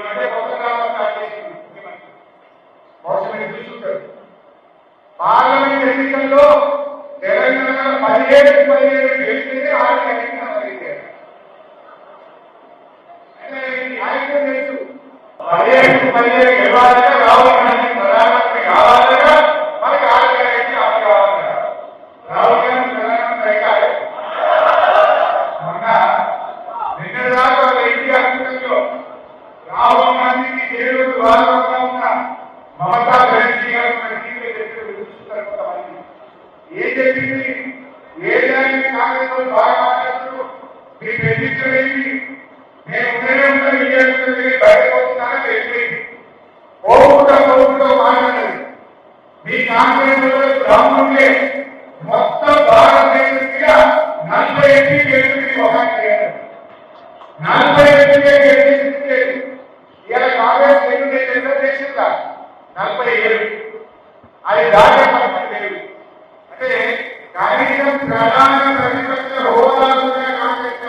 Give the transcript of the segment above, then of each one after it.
మధ్య కొత్త drama start చేసింది ముఖ్యమంత్రి బహుశా మీరు పార్లమెంట్ ఎన్నికల్లో తెలంగాణ పదిహేడు పదిహేడు గెలిచింది ఆరు ఎన్నికలు తెలుసు. పదిహేడు పదిహేడు గెలవాలంటే ఏం చెప్పింది ఏ దానికి కాంగ్రెస్ వాళ్ళు బాగా మాట్లాడుతున్నారు మీ పెళ్లించలేండి నేను ఉండనే ఉంటాను విజయనగరం బయటకు వస్తున్నానని చెప్పింది ఓపుగా ఓపుగా మాట్లాడాలి మీ కాంగ్రెస్ వాళ్ళు బ్రాహ్మణులే మొత్తం భారతదేశంగా నలభై ఎనిమిది గెలిచింది ఒక నలభై ఎనిమిది గెలిచింది ఇలా కాంగ్రెస్ ఎనిమిది ఎంత చేసిందా నలభై ఏడు అది దాటే పరిస్థితి లేదు అంటే కనీసం ప్రధాన ప్రతిపక్ష హోదా ఉన్న కాంగ్రెస్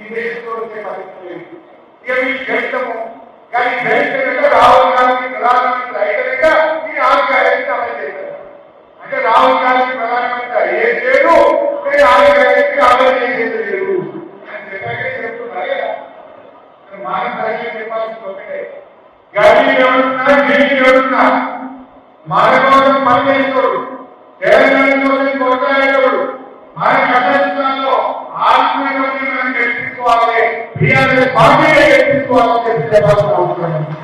ఈ దేశంలో వచ్చే పరిస్థితి లేదు. ఇక మీకు గెలిచము కానీ గెలిచినట్టు రాహుల్ గాంధీ ప్రధానమంత్రి అయినాక ఈ ఆరు గ్యారెంటీ అమలు చేశారు. అంటే రాహుల్ గాంధీ ప్రధానమంత్రి అయ్యేది లేదు మీరు ఆరు గ్యారెంటీ అమలు చేసేది లేదు. అని చెప్పాకే చెప్తున్నారు కదా. మరి మనం చెప్పాల్సింది ఒకటే గది ఎవరున్నా ఢిల్లీ ఎవరున్నా మన కోసం పనిచేస్తాడు టీఆర్ఎస్ పార్టీనే గెలిపించుకోవాలని చెప్పి చెప్పాల్సిన అవసరం ఉంది.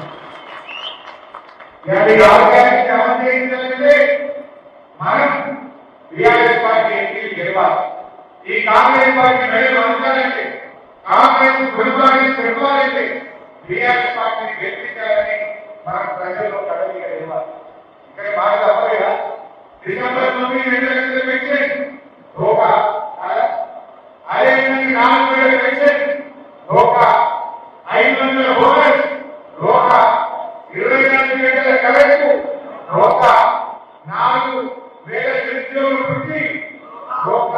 ఇవాళ ఈ ఆర్గానిక్ అమలు చేయించాలంటే మనం టీఆర్ఎస్ పార్టీ ఎంపీలు గెలవాలి ఈ కాంగ్రెస్ పార్టీ మెడలు అందాలంటే కాంగ్రెస్ గురువాన్ని చెప్పాలంటే టీఆర్ఎస్ పార్టీని గెలిపించాలని మనం ప్రజల్లో కడలిగా ఇవ్వాలి వేల నిరుద్యోగులు పుట్టి లోక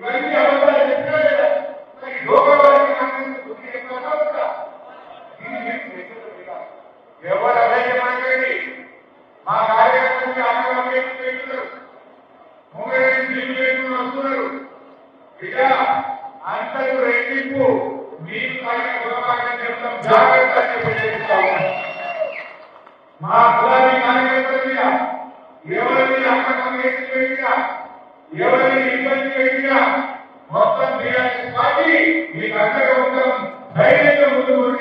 ఇవన్నీ అబద్ధాలు చెప్పినా లేదా మరి లోక వారికి బుద్ధి చెప్పాలా కదా దీన్ని మీరు చర్చలు ఎవరు అభయమానండి మా మా కులాన్ని కార్యకర్తలు ఎవరిని ఆటంకం వేసి వేయక ఎవరిని ఇబ్బంది వేయక